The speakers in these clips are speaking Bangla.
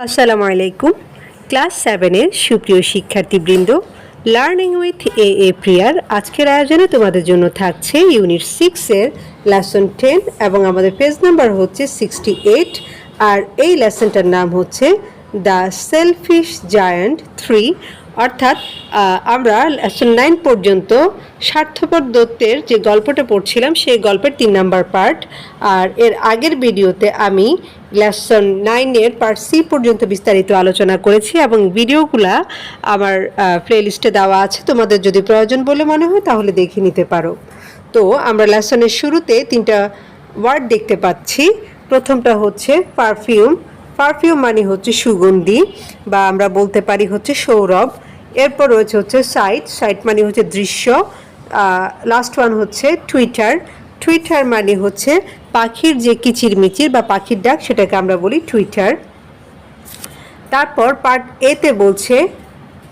আসসালামু আলাইকুম। ক্লাস সেভেনের সুপ্রিয় শিক্ষার্থীবৃন্দ লার্নিং উইথ এ এ প্রিয়ার আজকের আয়োজনে তোমাদের জন্য থাকছে ইউনিট সিক্সের লেসন টেন এবং আমাদের পেজ নাম্বার হচ্ছে সিক্সটি এইট আর এই লেসনটার নাম হচ্ছে দ্য সেলফিশ জায়ান্ট থ্রি অর্থাৎ আমরা লেসন নাইন পর্যন্ত স্বার্থপর দত্তের যে গল্পটা পড়ছিলাম, সেই গল্পের তিন নাম্বার পার্ট। আর এর আগের ভিডিওতে আমি লেসন নাইনের পার্ট সি পর্যন্ত বিস্তারিত আলোচনা করেছি এবং ভিডিওগুলা আমার প্লেলিস্টে দেওয়া আছে। তোমাদের যদি প্রয়োজন বলে মনে হয়, তাহলে দেখে নিতে পারো। তো আমরা লেসনের শুরুতে তিনটা ওয়ার্ড দেখতে পাচ্ছি। প্রথমটা হচ্ছে পারফিউম পারফিউম মানে হচ্ছে সুগন্ধি বা আমরা বলতে পারি হচ্ছে সৌরভ। এরপর রয়েছে হচ্ছে সাইট। সাইট মানে হচ্ছে দৃশ্য। লাস্ট ওয়ান হচ্ছে টুইটার টুইটার মানে হচ্ছে পাখির যে কিচিরমিচির বা পাখির ডাক সেটাকে আমরা বলি টুইটার তারপর পার্ট এতে বলছে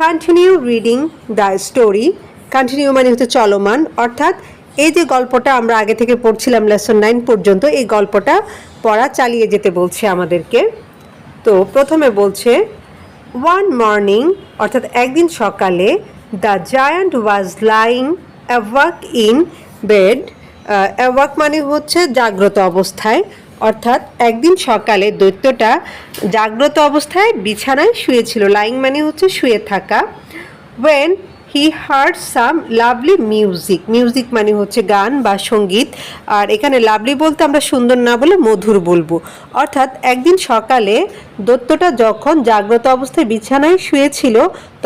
continue reading the story continue মানে হচ্ছে চলমান। অর্থাৎ এই যে গল্পটা আমরা আগে থেকে পড়ছিলাম লেসন নাইন পর্যন্ত, এই গল্পটা পড়া চালিয়ে যেতে বলছে আমাদেরকে। তো প্রথমে বলছে ওয়ান মর্নিং অর্থাৎ একদিন সকালে the giant was lying awake in bed awake মানে হচ্ছে জাগ্রত অবস্থায়, অর্থাৎ একদিন সকালে দৈত্যটা জাগ্রত অবস্থায় বিছানায় শুয়েছিল। লাইং মানে হচ্ছে শুয়ে থাকা। When he heard some lovely music music মানে হচ্ছে গান বা সংগীত। আর এখানে লাভলি বলতে আমরা সুন্দর না বলে মধুর বলব। অর্থাৎ একদিন সকালে দত্তটা যখন জাগ্রত অবস্থায় বিছানায় শুয়েছিল,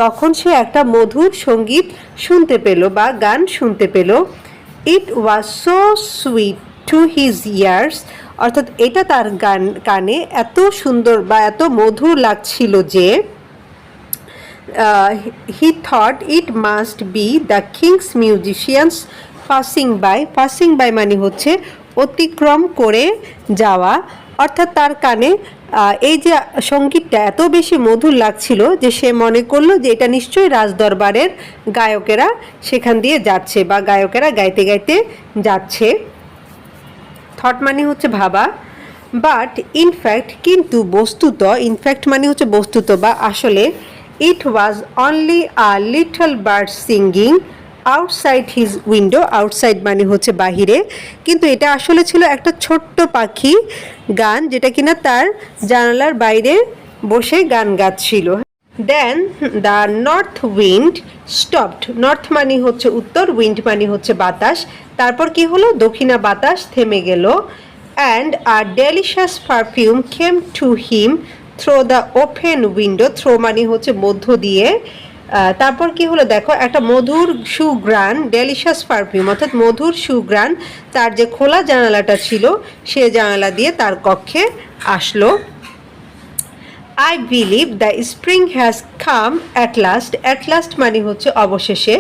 তখন সে একটা মধুর সংগীত শুনতে পেল বা গান শুনতে পেল। It was so sweet to his ears অর্থাৎ এটা তার গান, কানে এত সুন্দর বা এত মধুর লাগছিল যে he thought it must be the king's musicians passing by passing by মানে হচ্ছে অতিক্রম করে যাওয়া, অর্থাৎ তার কানে এই যে সঙ্গীতটা এত বেশি মধুর লাগছিল যে সে মনে করল যে এটা নিশ্চয়ই রাজদরবারের গায়কেরা সেখান দিয়ে যাচ্ছে বা গায়কেরা গাইতে গাইতে যাচ্ছে। থট মানে হচ্ছে ভাবা। বাট ইনফ্যাক্ট কিন্তু বস্তুত ইনফ্যাক্ট মানে হচ্ছে বস্তুত বা আসলে it was only a little bird singing outside his window outside মানে হচ্ছে বাহিরে। কিন্তু এটা আসলে ছিল একটা ছোট্ট পাখি গান, যেটা কিনা তার জানালার বাইরে বসে গান গাচ্ছিল। Then the north wind stopped north মানে হচ্ছে উত্তর উইন্ড মানে হচ্ছে বাতাস। তারপর কি হলো? দক্ষিণা বাতাস থেমে গেল। And a delicious perfume came to him through the open window through মানে হচ্ছে মধ্য দিয়ে। তারপর কি হলো দেখো, একটা মধুর সুগ্রান ডেলিশাস পারফিউম অর্থাৎ মধুর সুগ্রান তার যে খোলা জানালাটা ছিল, সে জানালা দিয়ে তার কক্ষে আসলো। I believe the spring has come at last at last মানে হচ্ছে অবশেষে।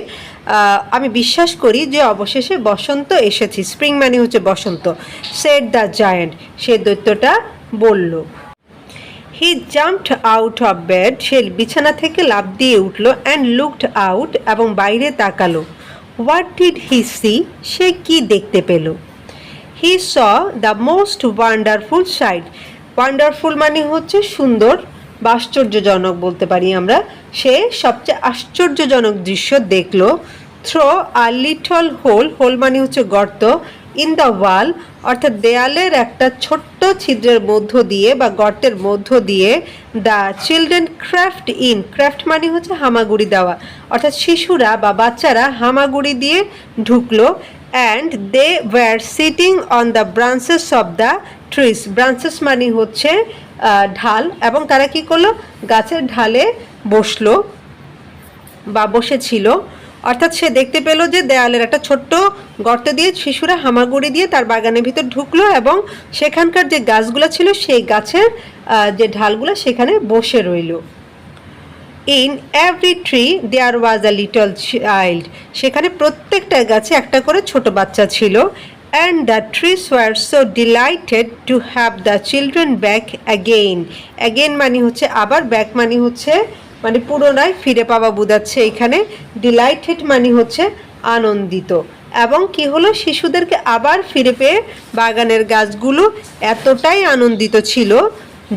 আমি বিশ্বাস করি যে অবশেষে বসন্ত এসেছি। স্প্রিং মানে হচ্ছে বসন্ত। সেট দ্য জায়ান্ট সে দৈত্যটা বলল। He jumped out of bed সে বিছানা থেকে লাফ দিয়ে উঠল অ্যান্ড লুকড আউট এবং বাইরে তাকালো। হোয়াট ডিড হি সি সে কি দেখতে পেল? He saw the most wonderful sight wonderful মানে হচ্ছে সুন্দর বা আশ্চর্যজনক বলতে পারি আমরা। সে সবচেয়ে আশ্চর্যজনক দৃশ্য দেখল। Through a little hole hole মানে হচ্ছে গর্ত। ইন দ্য ওয়াল, অর্থাৎ দেয়ালের একটা ছোট্ট ছিদ্রের মধ্য দিয়ে বা গর্তের মধ্য দিয়ে the children crept in. Crept মানে হচ্ছে হামাগুড়ি দেওয়া। অর্থাৎ শিশুরা বা বাচ্চারা হামাগুড়ি দিয়ে ঢুকলো and they were sitting on the branches of the trees branches মানে হচ্ছে ঢাল এবং তারা কি করল? গাছের ঢালে বসল বা বসেছিল। অর্থাৎ সে দেখতে পেল যে দেয়ালের একটা ছোট্ট গর্ত দিয়ে শিশুরা হামাগুড়ি দিয়ে তার বাগানের ভিতর ঢুকলো এবং সেখানকার যে গাছগুলো ছিল সেই গাছের যে ঢালগুলো সেখানে বসে রইল। In every tree there was a little child সেখানে প্রত্যেকটা গাছে একটা করে ছোট বাচ্চা ছিল। And the trees were so delighted to have the children back again again মানে হচ্ছে আবার ব্যাক মানে হচ্ছে মানে পুনরায় ফিরে পাওয়া বোঝাচ্ছে এখানে ডিলাইটেড মানে হচ্ছে আনন্দিত। এবং কি হলো? শিশুদেরকে আবার ফিরে পেয়ে বাগানের গাছগুলো এতটাই আনন্দিত ছিল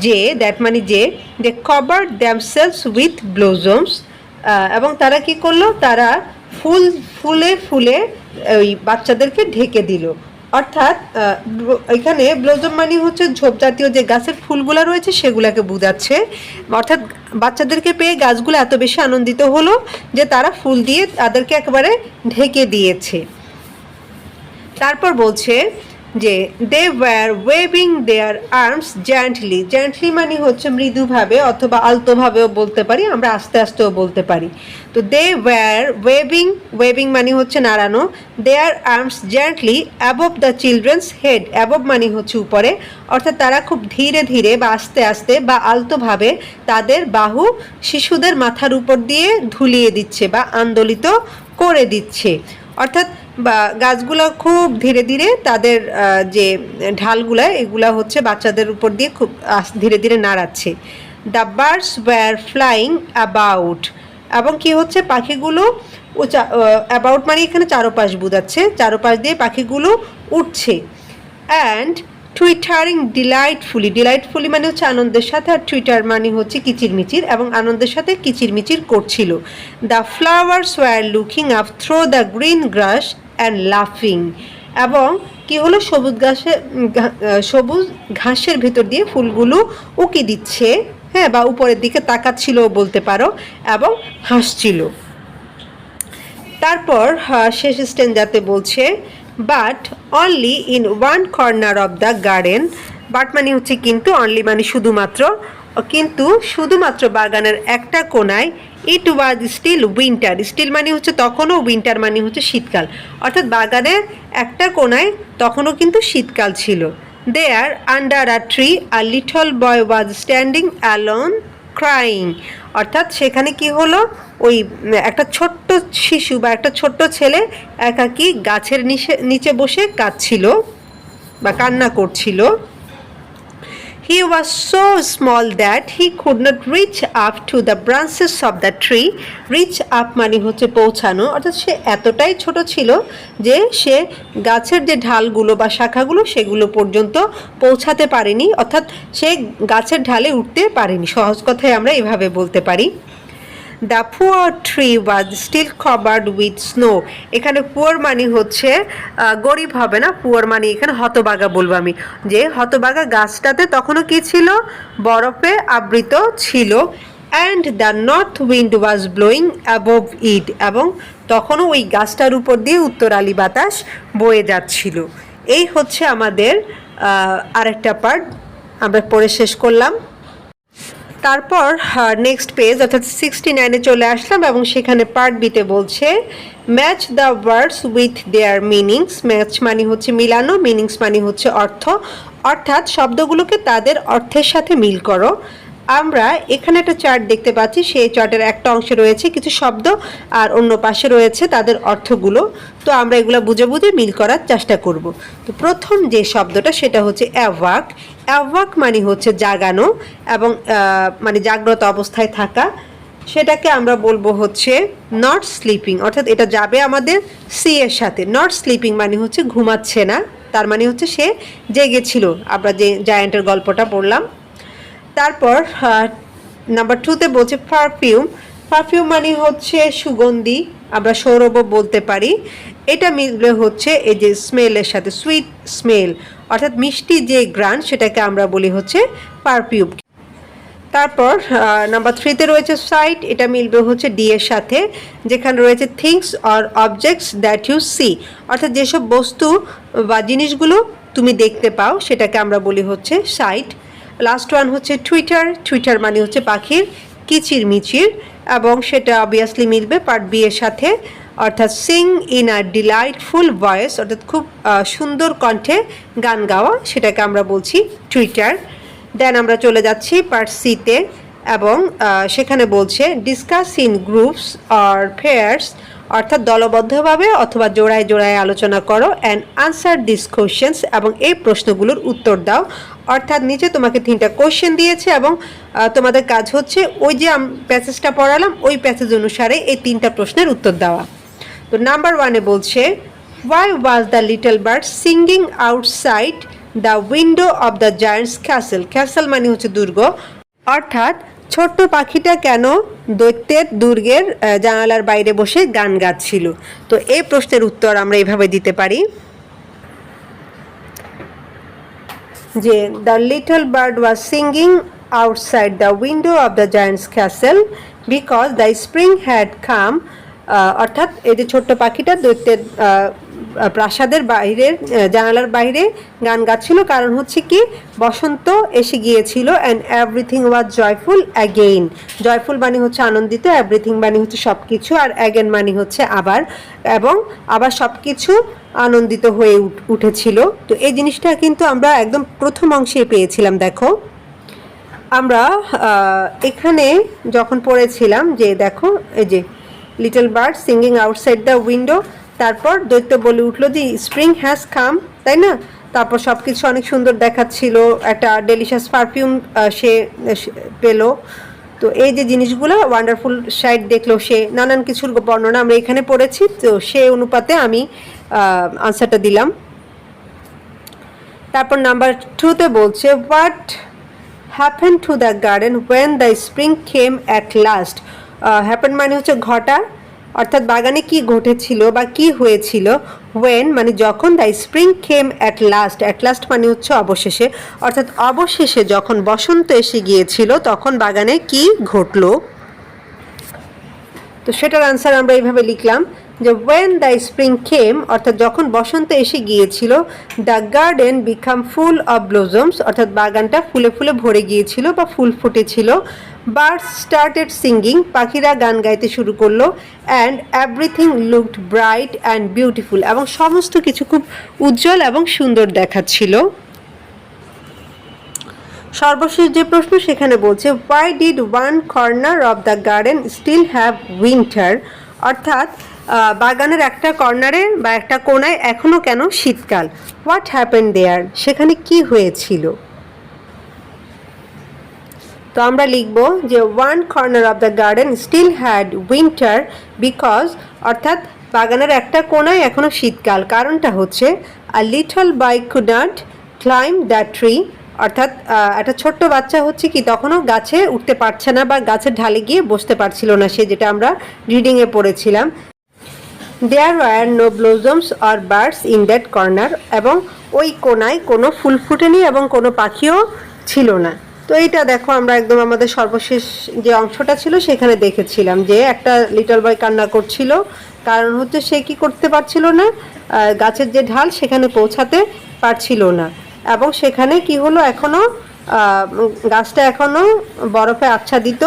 যে দ্যাট মানে যে they cover damsels with blossoms এবং তারা কি করল? তারা ফুল, ফুলে ফুলে, ওই বাচ্চাদেরকে ঢেকে দিল। অর্থাৎ এখানে ব্লোজম মানে হচ্ছে ঝোপ জাতীয় যে গাছের ফুলগুলো রয়েছে, সেগুলোকে বুঝাচ্ছে। অর্থাৎ বাচ্চাদেরকে পেয়ে গাছগুলো এত বেশি আনন্দিত হলো যে তারা ফুল দিয়ে তাদেরকে একেবারে ঢেকে দিয়েছে। তারপর বলছে যে they were waving their arms gently gently মানে হচ্ছে মৃদুভাবে অথবা আলতোভাবেও বলতে পারি, আমরা আস্তে আস্তেও বলতে পারি। তো দে ওয়ার ওয়েভিং ওয়েভিং মানে হচ্ছে নাড়ানো। Their arms gently above the children's head above মানে হচ্ছে উপরে। অর্থাৎ তারা খুব ধীরে ধীরে বা আস্তে আস্তে বা আলতোভাবে তাদের বাহু শিশুদের মাথার উপর দিয়ে ধুলিয়ে দিচ্ছে বা আন্দোলিত করে দিচ্ছে। অর্থাৎ, বা গাছগুলো খুব ধীরে ধীরে তাদের যে ঢালগুলা, এগুলো হচ্ছে বাচ্চাদের উপর দিয়ে খুব ধীরে ধীরে নাড়াচ্ছে। The birds were flying about এবং কি হচ্ছে? পাখিগুলো, ও অ্যাবাউট মানে এখানে চারোপাশ বোঝাচ্ছে। চারোপাশ দিয়ে পাখিগুলো উঠছে। অ্যান্ড টুইটারিং ডিলাইটফুলি ডিলাইটফুলি মানে হচ্ছে আনন্দের সাথে আর টুইটার মানে হচ্ছে কিচিরমিচির এবং আনন্দের সাথে কিচিরমিচির করছিল। The flowers were looking up through the green grass and লাফিং এবং কি হলো? সবুজ ঘাসে সবুজ ঘাসের ভেতর দিয়ে ফুলগুলো উকি দিচ্ছে। হ্যাঁ বা উপরের দিকে তাকাচ্ছিল বলতে পারো এবং হাসছিল। তারপর শেষ স্টেঞ্জাতে বলছে but only in one corner of the garden but মানে হচ্ছে কিন্তু অনলি মানে শুধুমাত্র, কিন্তু শুধুমাত্র বাগানের একটা কোনায় it was still winter still মানে হচ্ছে তখনও উইন্টার মানে হচ্ছে শীতকাল। অর্থাৎ বাগানের একটা কোনায় তখনও কিন্তু শীতকাল ছিল। There under a tree a little boy was standing alone crying অর্থাৎ সেখানে কি হলো? ওই একটা ছোট্ট শিশু বা একটা ছোট্ট ছেলে একাকি গাছের নিচে নিচে বসে কাঁদছিল বা কান্না করছিল। He was so small that he could not reach up to the branches of the tree reach up মানে হচ্ছে পৌঁছানো। অর্থাৎ সে এতটাই ছোট ছিল যে সে গাছের যে ঢালগুলো বা শাখাগুলো, সেগুলো পর্যন্ত পৌঁছাতে পারেনি। অর্থাৎ সে গাছের ঢালে উঠতে পারেনি। সহজ কথায় আমরা এভাবে বলতে পারি। The poor tree was still covered with snow এখানে পুয়ার মানি হচ্ছে গরিব হবে না। পুয়ার মানি এখানে হতবাগা বলব আমি। যে হতবাগা গাছটাতে তখনও কি ছিল? বরফে আবৃত ছিল। And the north wind was blowing above it এবং তখনও ওই গাছটার উপর দিয়ে উত্তরালি বাতাস বয়ে যাচ্ছিল। এই হচ্ছে আমাদের আরেকটা পার্ট আমরা পড়ে শেষ করলাম। তারপর নেক্সট পেজ অর্থাৎ সিক্সটি নাইনে চলে আসলাম এবং সেখানে পার্ট বিতে বলছে match the words with their meanings match মানে হচ্ছে মিলানো মিনিংস মানে হচ্ছে অর্থ। অর্থাৎ শব্দগুলোকে তাদের অর্থের সাথে মিল করো। আমরা এখানে একটা চার্ট দেখতে পাচ্ছি। সেই চার্টের একটা অংশে রয়েছে কিছু শব্দ আর অন্য পাশে রয়েছে তাদের অর্থগুলো। তো আমরা এগুলো বুঝে বুঝে মিল করার চেষ্টা করব। তো প্রথম যে শব্দটা সেটা হচ্ছে অ্যাওয়াক অ্যাওয়াক মানে হচ্ছে জাগানো এবং মানে জাগ্রত অবস্থায় থাকা। সেটাকে আমরা বলব হচ্ছে নট স্লিপিং অর্থাৎ এটা যাবে আমাদের সি এর সাথে। নট স্লিপিং মানে হচ্ছে ঘুমাচ্ছে না। তার মানে হচ্ছে সে জেগেছিল। আমরা যে জায়ান্টের গল্পটা পড়লাম তারপর নাম্বার টুতে বলছে পারফিউম পারফিউম মানে হচ্ছে সুগন্ধি, আমরা সৌরভও বলতে পারি। এটা মিললে হচ্ছে এই যে স্মেলের সাথে সুইট স্মেল অর্থাৎ মিষ্টি যে গ্রান সেটাকে আমরা বলি হচ্ছে পারফিউম তারপর নাম্বার থ্রিতে রয়েছে সাইট এটা মিলবে হচ্ছে ডি এর সাথে, যেখানে রয়েছে things or objects that you see অর্থাৎ যেসব বস্তু বা জিনিসগুলো তুমি দেখতে পাও, সেটাকে আমরা বলি হচ্ছে সাইট লাস্ট ওয়ান হচ্ছে টুইটার টুইটার মানে হচ্ছে পাখির কিচির মিচির এবং সেটা অবভিয়াসলি মিলবে পার্ট বি এর সাথে। অর্থাৎ sing in a delightful voice অর্থাৎ খুব সুন্দর কণ্ঠে গান গাওয়া, সেটাকে আমরা বলছি টুইটার দেন আমরা চলে যাচ্ছি পার্ট সিতে এবং সেখানে বলছে discuss in groups or pairs অর্থাৎ দলবদ্ধভাবে অথবা জোড়ায় জোড়ায় আলোচনা করো অ্যান্ড আনসার দিস কোশ্চেন্স এবং এই প্রশ্নগুলোর উত্তর দাও। অর্থাৎ নিচে তোমাকে তিনটা কোশ্চেন দিয়েছে এবং তোমাদের কাজ হচ্ছে ওই যে প্যাসেজটা পড়ালাম, ওই প্যাসেজ অনুসারে এই তিনটা প্রশ্নের উত্তর দেওয়া। তো নাম্বার ওয়ানে বলছে why was the little bird singing outside the window of the giant's castle castle মানে হচ্ছে দুর্গ। অর্থাৎ ছোট্ট পাখিটা কেন দৈত্যের দুর্গের জানালার বাইরে বসে গান গাচ্ছিল? তো এই প্রশ্নের উত্তর আমরা এভাবে দিতে পারি। যে the little bird was singing outside the window of the giant's castle because the spring had come অর্থাৎ এই যে ছোট্ট পাখিটা দৈত্যের প্রাসাদের বাইরের জানালার বাইরে গান গাচ্ছিল। কারণ হচ্ছে কি, বসন্ত এসে গিয়েছিল and everything was joyful again joyful মানে হচ্ছে আনন্দিত এভরিথিং মানে হচ্ছে সব কিছু আর অ্যাগেন মানে হচ্ছে আবার। এবং আবার সব কিছু আনন্দিত হয়ে উঠ- উঠেছিল। তো এই জিনিসটা কিন্তু আমরা একদম প্রথম অংশে পেয়েছিলাম, দেখো। আমরা এখানে যখন পড়েছিলাম যে, দেখো, এই যে little bird singing outside the window তারপর দৈত্য বলে উঠল যে স্প্রিং হ্যাজ কাম তাই না? তারপর সব কিছু অনেক সুন্দর দেখাচ্ছিল, একটা ডেলিশিয়াস পারফিউম সে সে পেল। তো এই যে জিনিসগুলো ওয়ান্ডারফুল সাইড দেখল সে, নানান কিছুর বর্ণনা আমরা এখানে পড়েছি। তো সে অনুপাতে আমি আনসারটা দিলাম। তারপর নাম্বার টুতে বলছে what happen to the garden when the spring came at last happen মানে হচ্ছে ঘটা অর্থাৎ বাগানে কি ঘটেছিল বা কি হয়েছিল ওয়েন মানে যখন the spring came at last at last মানে হচ্ছে অবশেষে, অর্থাৎ অবশেষে যখন বসন্ত এসে গিয়েছিল, তখন বাগানে কি ঘটল? তো সেটার আনসার আমরা এইভাবে লিখলাম। যে ওয়েন দ্য স্প্রিং কেম অর্থাৎ যখন বসন্ত এসে গিয়েছিল the garden became full of blossoms অর্থাৎ বাগানটা ফুলে ফুলে ভরে গিয়েছিল বা ফুল ফুটেছিল। বার্ডস স্টার্টেড সিঙ্গিং পাখিরা গান গাইতে শুরু করল and everything looked bright and beautiful এবং সমস্ত কিছু খুব উজ্জ্বল এবং সুন্দর দেখাচ্ছিল। সর্বশেষ যে প্রশ্ন সেখানে বলছে why did one corner of the garden still have winter অর্থাৎ বাগানের একটা কর্নারে বা একটা কোনায় এখনও কেন শীতকাল? হোয়াট হ্যাপেন দেয়ার সেখানে কি হয়েছিল? তো আমরা লিখব যে one corner of the garden still had winter because অর্থাৎ বাগানের একটা কোনায় এখনও শীতকাল। কারণটা হচ্ছে a little boy could climb the tree অর্থাৎ একটা ছোট্ট বাচ্চা হচ্ছে কি, তখনও গাছে উঠতে পারছে না বা গাছের ঢালে গিয়ে বসতে পারছিল না সে, যেটা আমরা রিডিংয়ে পড়েছিলাম। There were no blossoms or birds in that corner এবং ওই কোনায় কোনো ফুল ফুটেনি এবং কোনো পাখিও ছিল না। তো এইটা দেখো আমরা একদম আমাদের সর্বশেষ যে অংশটা ছিল সেখানে দেখেছিলাম যে একটা লিটল বয় কান্না করছিল। কারণ হচ্ছে সে কি করতে পারছিল না গাছের যে ঢাল সেখানে পৌঁছাতে পারছিল না। এবং সেখানে কি হলো এখনও আহ, গাছটা এখনও বরফে আচ্ছাদিত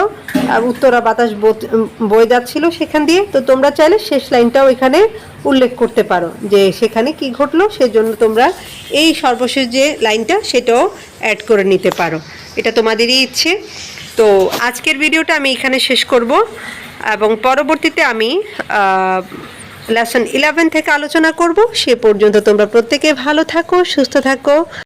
উত্তরা বাতাস বত- বয়ে যাচ্ছিল সেখান দিয়ে। তো তোমরা চাইলে শেষ লাইনটাও এখানে উল্লেখ করতে পারো যে সেখানে কি ঘটলো, সেজন্য তোমরা এই সর্বশেষ যে লাইনটা সেটাও অ্যাড করে নিতে পারো। এটা তোমাদেরই ইচ্ছে। তো আজকের ভিডিওটা আমি এখানে শেষ করব, এবং পরবর্তীতে আমি লেসন ইলেভেন থেকে আলোচনা করব। সে পর্যন্ত তোমরা প্রত্যেকে ভালো থাকো, সুস্থ থাকো।